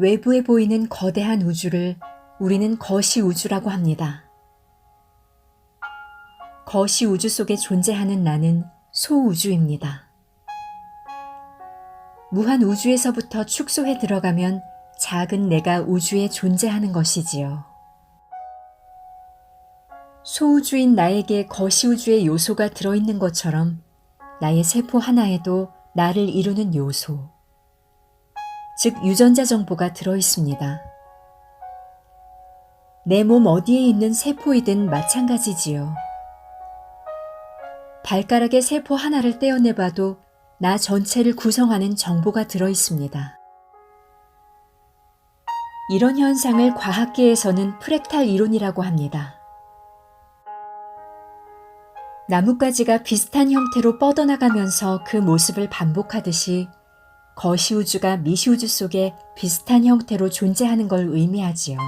외부에 보이는 거대한 우주를 우리는 거시 우주라고 합니다. 거시 우주 속에 존재하는 나는 소우주입니다. 무한 우주에서부터 축소해 들어가면 작은 내가 우주에 존재하는 것이지요. 소우주인 나에게 거시우주의 요소가 들어있는 것처럼 나의 세포 하나에도 나를 이루는 요소, 즉 유전자 정보가 들어 있습니다. 내 몸 어디에 있는 세포이든 마찬가지지요. 발가락의 세포 하나를 떼어내봐도 나 전체를 구성하는 정보가 들어 있습니다. 이런 현상을 과학계에서는 프랙탈 이론이라고 합니다. 나뭇가지가 비슷한 형태로 뻗어나가면서 그 모습을 반복하듯이 거시우주가 미시우주 속에 비슷한 형태로 존재하는 걸 의미하지요.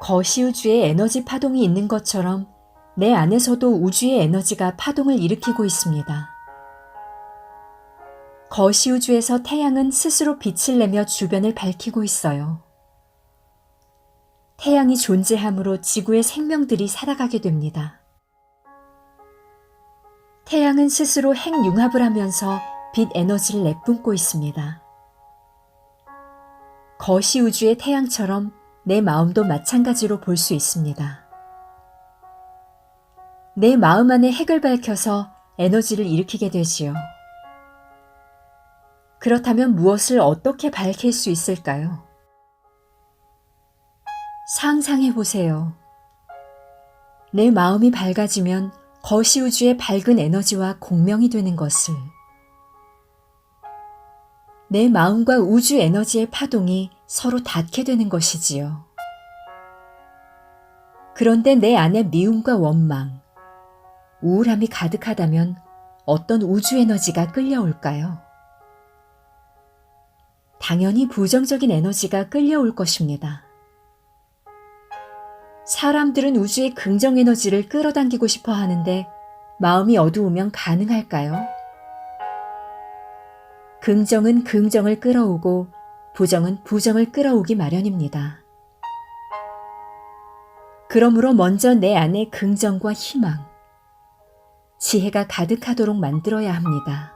거시우주에 에너지 파동이 있는 것처럼 내 안에서도 우주의 에너지가 파동을 일으키고 있습니다. 거시우주에서 태양은 스스로 빛을 내며 주변을 밝히고 있어요. 태양이 존재함으로 지구의 생명들이 살아가게 됩니다. 태양은 스스로 핵융합을 하면서 빛 에너지를 내뿜고 있습니다. 거시 우주의 태양처럼 내 마음도 마찬가지로 볼 수 있습니다. 내 마음 안에 핵을 밝혀서 에너지를 일으키게 되지요. 그렇다면 무엇을 어떻게 밝힐 수 있을까요? 상상해 보세요. 내 마음이 밝아지면 거시우주의 밝은 에너지와 공명이 되는 것을. 내 마음과 우주 에너지의 파동이 서로 닿게 되는 것이지요. 그런데 내 안에 미움과 원망, 우울함이 가득하다면 어떤 우주 에너지가 끌려올까요? 당연히 부정적인 에너지가 끌려올 것입니다. 사람들은 우주의 긍정 에너지를 끌어당기고 싶어 하는데 마음이 어두우면 가능할까요? 긍정은 긍정을 끌어오고 부정은 부정을 끌어오기 마련입니다. 그러므로 먼저 내 안에 긍정과 희망, 지혜가 가득하도록 만들어야 합니다.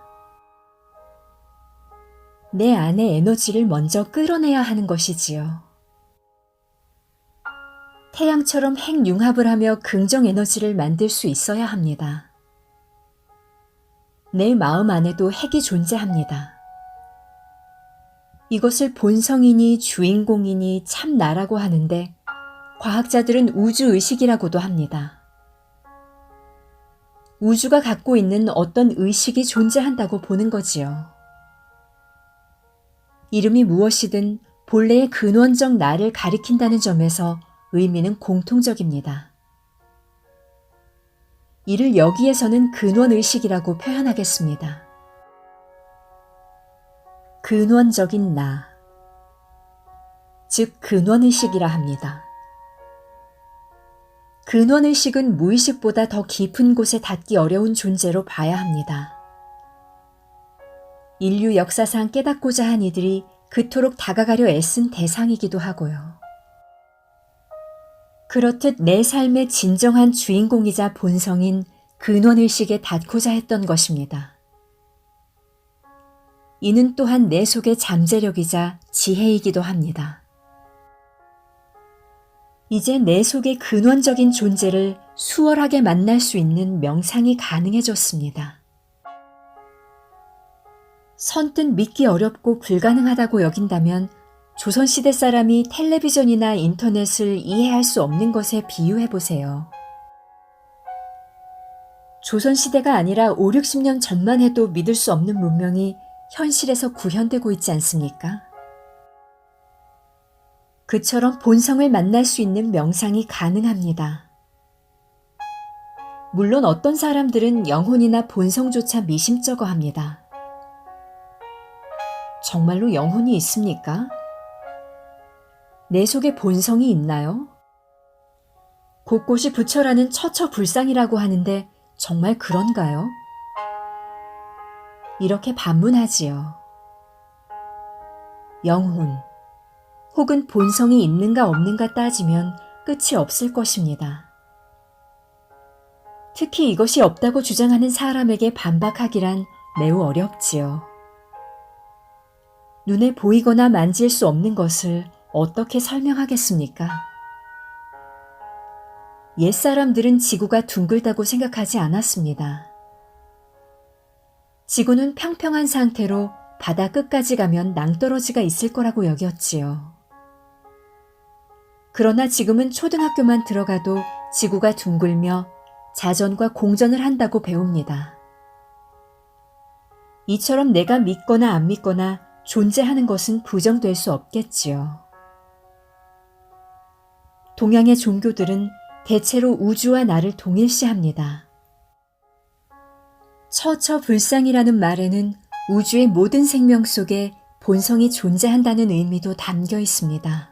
내 안의 에너지를 먼저 끌어내야 하는 것이지요. 태양처럼 핵융합을 하며 긍정 에너지를 만들 수 있어야 합니다. 내 마음 안에도 핵이 존재합니다. 이것을 본성이니 주인공이니 참 나라고 하는데 과학자들은 우주의식이라고도 합니다. 우주가 갖고 있는 어떤 의식이 존재한다고 보는 거지요. 이름이 무엇이든 본래의 근원적 나를 가리킨다는 점에서 의미는 공통적입니다. 이를 여기에서는 근원의식이라고 표현하겠습니다. 근원적인 나, 즉 근원의식이라 합니다. 근원의식은 무의식보다 더 깊은 곳에 닿기 어려운 존재로 봐야 합니다. 인류 역사상 깨닫고자 한 이들이 그토록 다가가려 애쓴 대상이기도 하고요. 그렇듯 내 삶의 진정한 주인공이자 본성인 근원의식에 닿고자 했던 것입니다. 이는 또한 내 속의 잠재력이자 지혜이기도 합니다. 이제 내 속의 근원적인 존재를 수월하게 만날 수 있는 명상이 가능해졌습니다. 선뜻 믿기 어렵고 불가능하다고 여긴다면 조선시대 사람이 텔레비전이나 인터넷을 이해할 수 없는 것에 비유해 보세요. 조선시대가 아니라 5, 60년 전만 해도 믿을 수 없는 문명이 현실에서 구현되고 있지 않습니까? 그처럼 본성을 만날 수 있는 명상이 가능합니다. 물론 어떤 사람들은 영혼이나 본성조차 미심쩍어 합니다. 정말로 영혼이 있습니까? 내 속에 본성이 있나요? 곳곳이 부처라는 처처불상이라고 하는데 정말 그런가요? 이렇게 반문하지요. 영혼, 혹은 본성이 있는가 없는가 따지면 끝이 없을 것입니다. 특히 이것이 없다고 주장하는 사람에게 반박하기란 매우 어렵지요. 눈에 보이거나 만질 수 없는 것을 어떻게 설명하겠습니까? 옛사람들은 지구가 둥글다고 생각하지 않았습니다. 지구는 평평한 상태로 바다 끝까지 가면 낭떠러지가 있을 거라고 여겼지요. 그러나 지금은 초등학교만 들어가도 지구가 둥글며 자전과 공전을 한다고 배웁니다. 이처럼 내가 믿거나 안 믿거나 존재하는 것은 부정될 수 없겠지요. 동양의 종교들은 대체로 우주와 나를 동일시합니다. 처처불상이라는 말에는 우주의 모든 생명 속에 본성이 존재한다는 의미도 담겨 있습니다.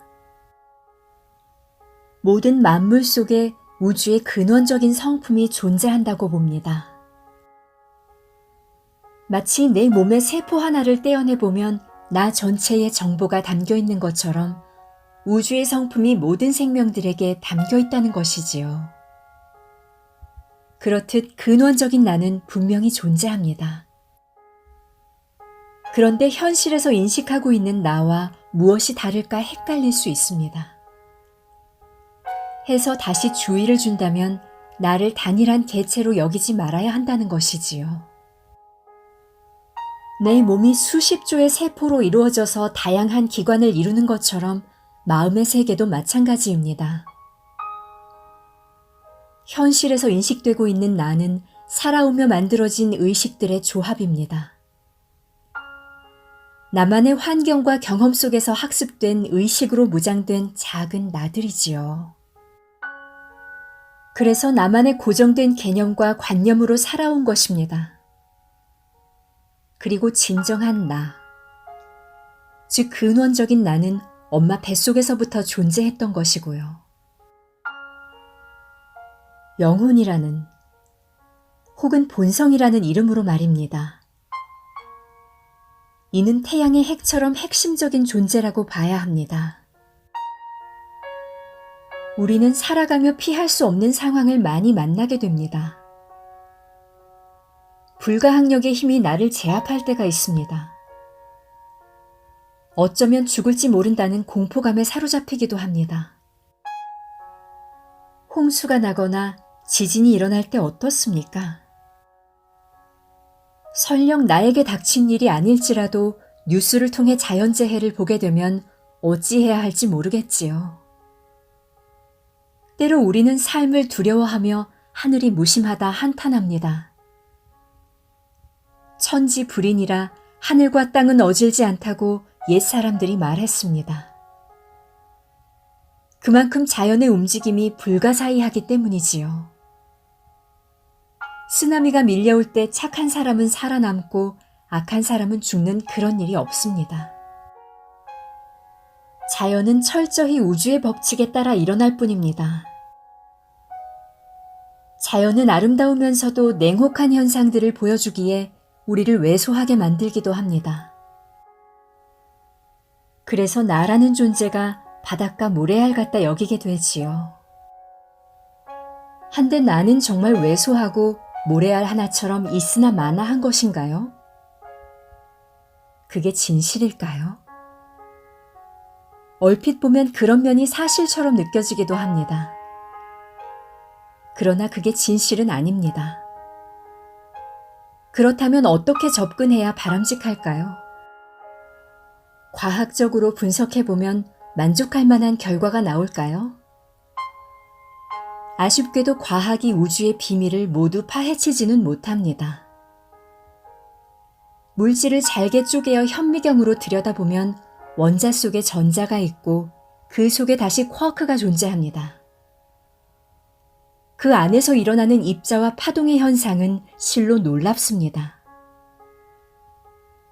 모든 만물 속에 우주의 근원적인 성품이 존재한다고 봅니다. 마치 내 몸의 세포 하나를 떼어내보면 나 전체의 정보가 담겨 있는 것처럼 우주의 성품이 모든 생명들에게 담겨 있다는 것이지요. 그렇듯 근원적인 나는 분명히 존재합니다. 그런데 현실에서 인식하고 있는 나와 무엇이 다를까 헷갈릴 수 있습니다. 해서 다시 주의를 준다면 나를 단일한 개체로 여기지 말아야 한다는 것이지요. 내 몸이 수십 조의 세포로 이루어져서 다양한 기관을 이루는 것처럼 마음의 세계도 마찬가지입니다. 현실에서 인식되고 있는 나는 살아오며 만들어진 의식들의 조합입니다. 나만의 환경과 경험 속에서 학습된 의식으로 무장된 작은 나들이지요. 그래서 나만의 고정된 개념과 관념으로 살아온 것입니다. 그리고 진정한 나, 즉 근원적인 나는 엄마 뱃속에서부터 존재했던 것이고요. 영혼이라는 혹은 본성이라는 이름으로 말입니다. 이는 태양의 핵처럼 핵심적인 존재라고 봐야 합니다. 우리는 살아가며 피할 수 없는 상황을 많이 만나게 됩니다. 불가항력의 힘이 나를 제압할 때가 있습니다. 어쩌면 죽을지 모른다는 공포감에 사로잡히기도 합니다. 홍수가 나거나 지진이 일어날 때 어떻습니까? 설령 나에게 닥친 일이 아닐지라도 뉴스를 통해 자연재해를 보게 되면 어찌해야 할지 모르겠지요. 때로 우리는 삶을 두려워하며 하늘이 무심하다 한탄합니다. 천지 불인이라 하늘과 땅은 어질지 않다고 옛 사람들이 말했습니다. 그만큼 자연의 움직임이 불가사의하기 때문이지요. 쓰나미가 밀려올 때 착한 사람은 살아남고 악한 사람은 죽는 그런 일이 없습니다. 자연은 철저히 우주의 법칙에 따라 일어날 뿐입니다. 자연은 아름다우면서도 냉혹한 현상들을 보여주기에 우리를 왜소하게 만들기도 합니다. 그래서 나라는 존재가 바닷가 모래알 같다 여기게 되지요. 한데 나는 정말 왜소하고 모래알 하나처럼 있으나 마나 한 것인가요? 그게 진실일까요? 얼핏 보면 그런 면이 사실처럼 느껴지기도 합니다. 그러나 그게 진실은 아닙니다. 그렇다면 어떻게 접근해야 바람직할까요? 과학적으로 분석해보면 만족할 만한 결과가 나올까요? 아쉽게도 과학이 우주의 비밀을 모두 파헤치지는 못합니다. 물질을 잘게 쪼개어 현미경으로 들여다보면 원자 속에 전자가 있고 그 속에 다시 쿼크가 존재합니다. 그 안에서 일어나는 입자와 파동의 현상은 실로 놀랍습니다.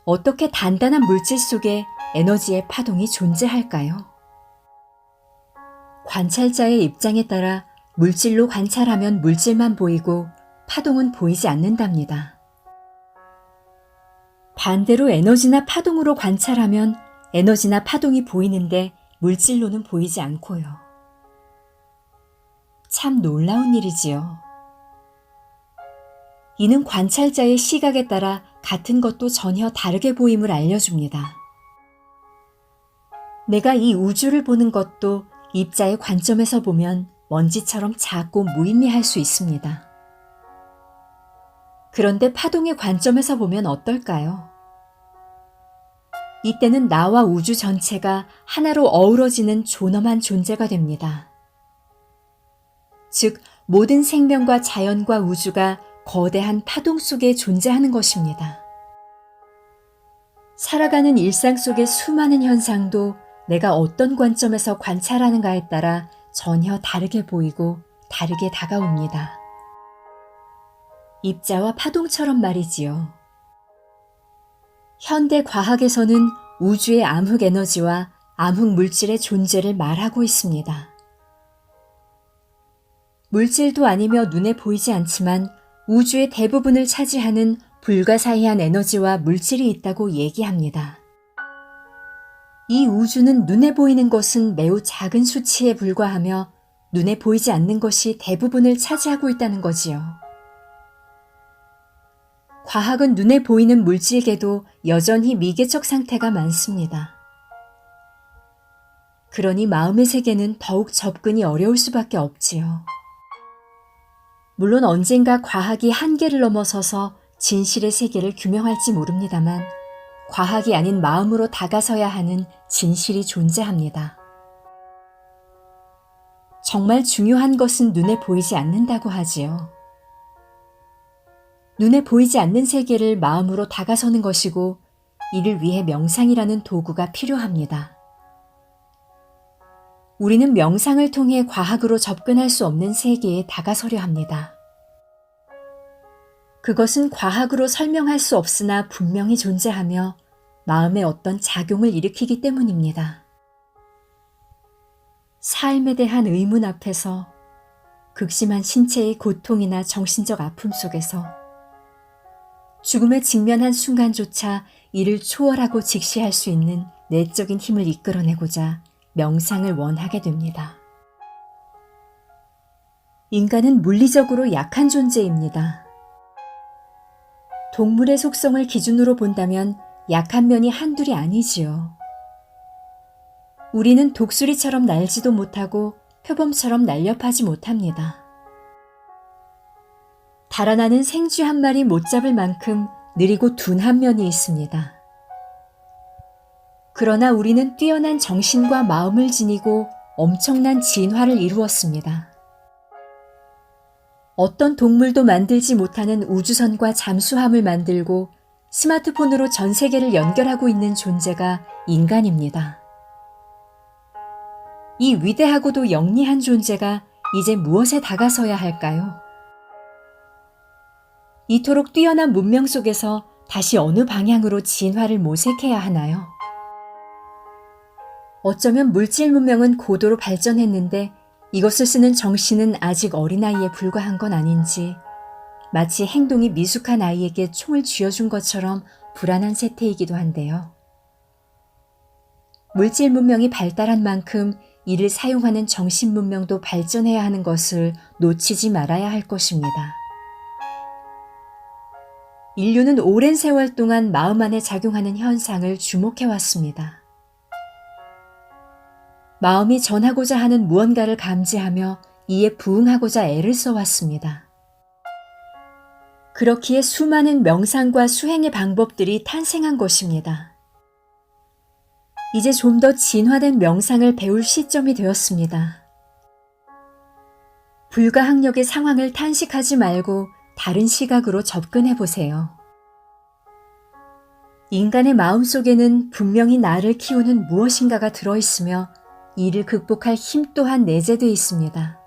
어떻게 단단한 물질 속에 에너지의 파동이 존재할까요? 관찰자의 입장에 따라 물질로 관찰하면 물질만 보이고 파동은 보이지 않는답니다. 반대로 에너지나 파동으로 관찰하면 에너지나 파동이 보이는데 물질로는 보이지 않고요. 참 놀라운 일이지요. 이는 관찰자의 시각에 따라 같은 것도 전혀 다르게 보임을 알려줍니다. 내가 이 우주를 보는 것도 입자의 관점에서 보면 먼지처럼 작고 무의미할 수 있습니다. 그런데 파동의 관점에서 보면 어떨까요? 이때는 나와 우주 전체가 하나로 어우러지는 존엄한 존재가 됩니다. 즉, 모든 생명과 자연과 우주가 거대한 파동 속에 존재하는 것입니다. 살아가는 일상 속의 수많은 현상도 내가 어떤 관점에서 관찰하는가에 따라 전혀 다르게 보이고 다르게 다가옵니다. 입자와 파동처럼 말이지요. 현대 과학에서는 우주의 암흑 에너지와 암흑 물질의 존재를 말하고 있습니다. 물질도 아니며 눈에 보이지 않지만 우주의 대부분을 차지하는 불가사의한 에너지와 물질이 있다고 얘기합니다. 이 우주는 눈에 보이는 것은 매우 작은 수치에 불과하며 눈에 보이지 않는 것이 대부분을 차지하고 있다는 거지요. 과학은 눈에 보이는 물질계도 여전히 미개척 상태가 많습니다. 그러니 마음의 세계는 더욱 접근이 어려울 수밖에 없지요. 물론 언젠가 과학이 한계를 넘어서서 진실의 세계를 규명할지 모릅니다만 과학이 아닌 마음으로 다가서야 하는 진실이 존재합니다. 정말 중요한 것은 눈에 보이지 않는다고 하지요. 눈에 보이지 않는 세계를 마음으로 다가서는 것이고 이를 위해 명상이라는 도구가 필요합니다. 우리는 명상을 통해 과학으로 접근할 수 없는 세계에 다가서려 합니다. 그것은 과학으로 설명할 수 없으나 분명히 존재하며 마음에 어떤 작용을 일으키기 때문입니다. 삶에 대한 의문 앞에서 극심한 신체의 고통이나 정신적 아픔 속에서 죽음에 직면한 순간조차 이를 초월하고 직시할 수 있는 내적인 힘을 이끌어내고자 명상을 원하게 됩니다. 인간은 물리적으로 약한 존재입니다. 동물의 속성을 기준으로 본다면 약한 면이 한둘이 아니지요. 우리는 독수리처럼 날지도 못하고 표범처럼 날렵하지 못합니다. 달아나는 생쥐 한 마리 못 잡을 만큼 느리고 둔한 면이 있습니다. 그러나 우리는 뛰어난 정신과 마음을 지니고 엄청난 진화를 이루었습니다. 어떤 동물도 만들지 못하는 우주선과 잠수함을 만들고 스마트폰으로 전 세계를 연결하고 있는 존재가 인간입니다. 이 위대하고도 영리한 존재가 이제 무엇에 다가서야 할까요? 이토록 뛰어난 문명 속에서 다시 어느 방향으로 진화를 모색해야 하나요? 어쩌면 물질 문명은 고도로 발전했는데 이것을 쓰는 정신은 아직 어린아이에 불과한 건 아닌지 마치 행동이 미숙한 아이에게 총을 쥐어준 것처럼 불안한 세태이기도 한데요. 물질 문명이 발달한 만큼 이를 사용하는 정신 문명도 발전해야 하는 것을 놓치지 말아야 할 것입니다. 인류는 오랜 세월 동안 마음 안에 작용하는 현상을 주목해 왔습니다. 마음이 전하고자 하는 무언가를 감지하며 이에 부응하고자 애를 써왔습니다. 그렇기에 수많은 명상과 수행의 방법들이 탄생한 것입니다. 이제 좀 더 진화된 명상을 배울 시점이 되었습니다. 불가항력의 상황을 탄식하지 말고 다른 시각으로 접근해 보세요. 인간의 마음 속에는 분명히 나를 키우는 무엇인가가 들어있으며 이를 극복할 힘 또한 내재되어 있습니다.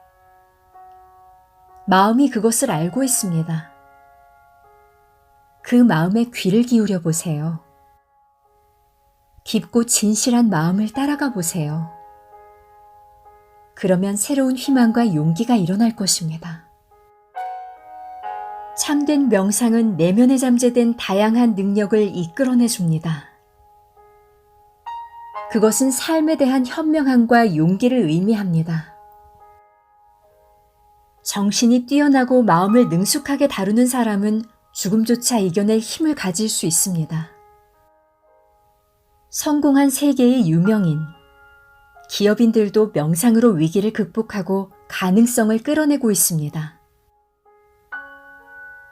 마음이 그것을 알고 있습니다. 그 마음에 귀를 기울여 보세요. 깊고 진실한 마음을 따라가 보세요. 그러면 새로운 희망과 용기가 일어날 것입니다. 참된 명상은 내면에 잠재된 다양한 능력을 이끌어내 줍니다. 그것은 삶에 대한 현명함과 용기를 의미합니다. 정신이 뛰어나고 마음을 능숙하게 다루는 사람은 죽음조차 이겨낼 힘을 가질 수 있습니다. 성공한 세계의 유명인, 기업인들도 명상으로 위기를 극복하고 가능성을 끌어내고 있습니다.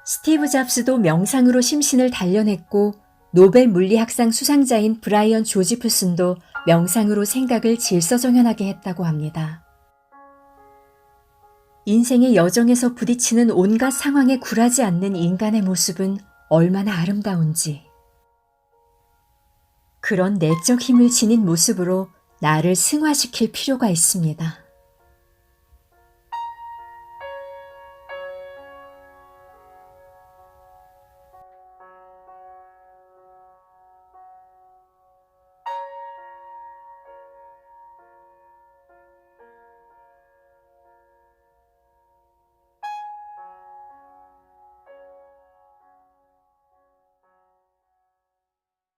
스티브 잡스도 명상으로 심신을 단련했고 노벨 물리학상 수상자인 브라이언 조지프슨도 명상으로 생각을 질서정연하게 했다고 합니다. 인생의 여정에서 부딪히는 온갖 상황에 굴하지 않는 인간의 모습은 얼마나 아름다운지. 그런 내적 힘을 지닌 모습으로 나를 승화시킬 필요가 있습니다.